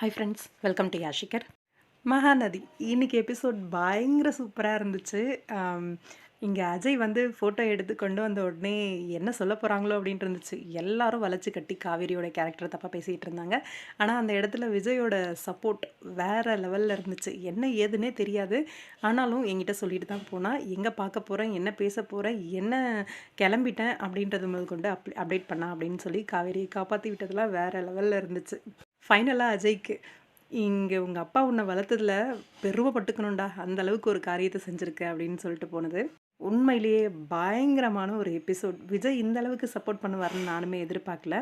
Hi friends welcome to யாஷிகர் மகாநதி இன்றைக்கி episode பயங்கர சூப்பராக இருந்துச்சு. இங்கே அஜய் வந்து ஃபோட்டோ எடுத்து கொண்டு வந்த உடனே என்ன சொல்ல போகிறாங்களோ அப்படின்ட்டு இருந்துச்சு. எல்லாரும் வளைச்சி கட்டி காவேரியோட கேரக்டர் தப்பாக பேசிகிட்டு இருந்தாங்க. ஆனால் அந்த இடத்துல விஜயோட சப்போர்ட் வேறு லெவலில் இருந்துச்சு. என்ன ஏதுன்னே தெரியாது. ஆனாலும் என்கிட்ட சொல்லிட்டு தான் போனால் எங்கே பார்க்க போகிறேன் என்ன பேச போகிறேன் என்ன கிளம்பிட்டேன்? அப்படின்றது முதல் கொண்டு அப் அப்டேட் பண்ணா அப்படின்னு சொல்லி காவேரியை காப்பாற்றி விட்டதெல்லாம் வேறு லெவலில் இருந்துச்சு. ஃபைனலாக அஜய்க்கு இங்கே உங்கள் அப்பா உன்னை வளர்த்ததில் பெருமைப்பட்டுக்கணும்டா அந்த அளவுக்கு ஒரு காரியத்தை செஞ்சுருக்க அப்படின்னு சொல்லிட்டு போனது. உண்மையிலேயே பயங்கரமான ஒரு எபிசோட் விஜய் இந்த அளவுக்கு சப்போர்ட் பண்ணுவார்னு நானுமே எதிர்பார்க்கல.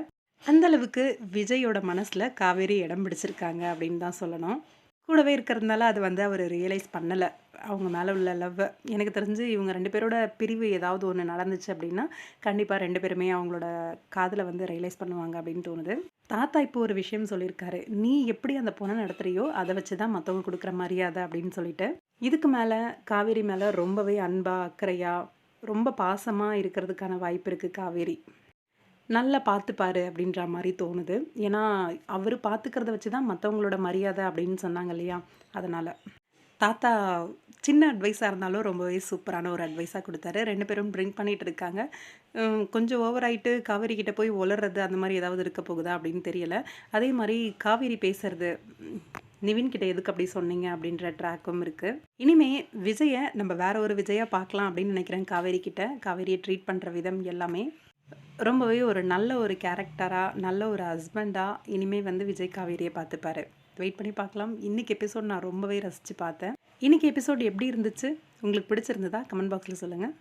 அந்த அளவுக்கு விஜயோட மனசில் காவேரி இடம் பிடிச்சிருக்காங்க அப்படின்னு தான் சொல்லணும். கூடவே இருக்கிறதுனால அது வந்து அவர் ரியலைஸ் பண்ணலை. அவங்க மேலே உள்ள லவ்வை எனக்கு தெரிஞ்சு இவங்க ரெண்டு பேரோட பிரிவு ஏதாவது ஒன்று நடந்துச்சு அப்படின்னா கண்டிப்பாக ரெண்டு பேருமே அவங்களோட காதில் வந்து ரியலைஸ் பண்ணுவாங்க அப்படின்னு தோணுது. தாத்தா இப்போ ஒரு விஷயம் சொல்லியிருக்காரு. நீ எப்படி அந்த பொண்ணை நடத்துறியோ அதை வச்சு தான் மற்றவங்க கொடுக்குற மரியாதை அப்படின்னு சொல்லிட்டு. இதுக்கு மேலே காவேரி மேலே ரொம்பவே அன்பா அக்கறையாக ரொம்ப பாசமாக இருக்கிறதுக்கான வாய்ப்பு இருக்குது காவேரி. நல்லா பார்த்துப்பாரு அப்படின்ற மாதிரி தோணுது. ஏன்னா அவர் பார்த்துக்கிறத வச்சு தான் மற்றவங்களோட மரியாதை அப்படின்னு சொன்னாங்க இல்லையா? அதனால். தாத்தா சின்ன அட்வைஸாக இருந்தாலும் ரொம்பவே சூப்பரான ஒரு அட்வைஸாக கொடுத்தாரு. ரெண்டு பேரும் ட்ரிங்க் பண்ணிகிட்டு இருக்காங்க. கொஞ்சம் ஓவர் ஆகிட்டு காவேரி கிட்டே போய் உளறது அந்த மாதிரி ஏதாவது இருக்க போகுதா அப்படின்னு தெரியல. அதே மாதிரி காவேரி பேசுறது நிவின் கிட்ட எதுக்கு அப்படி சொன்னீங்க அப்படின்ற ட்ராக்கும் இருக்குது இனிமே விஜயை நம்ம வேற ஒரு விஜயாக பார்க்கலாம் அப்படின்னு நினைக்கிறேன் காவேரி கிட்ட. காவேரியை ட்ரீட் பண்ணுற விதம் எல்லாமே. ரொம்பவே ஒரு நல்ல ஒரு கேரக்டராக நல்ல ஒரு ஹஸ்பண்டாக இனிமேல் வந்து விஜய் காவேரியை பார்த்துப்பாரு. வெயிட் பண்ணி பார்க்கலாம். இன்றைக்கி எபிசோட் நான் ரொம்பவே ரசித்து பார்த்தேன். இன்றைக்கி எபிசோட் எப்படி இருந்துச்சு? உங்களுக்கு பிடிச்சிருந்ததா? கமெண்ட் பாக்ஸில் சொல்லுங்கள்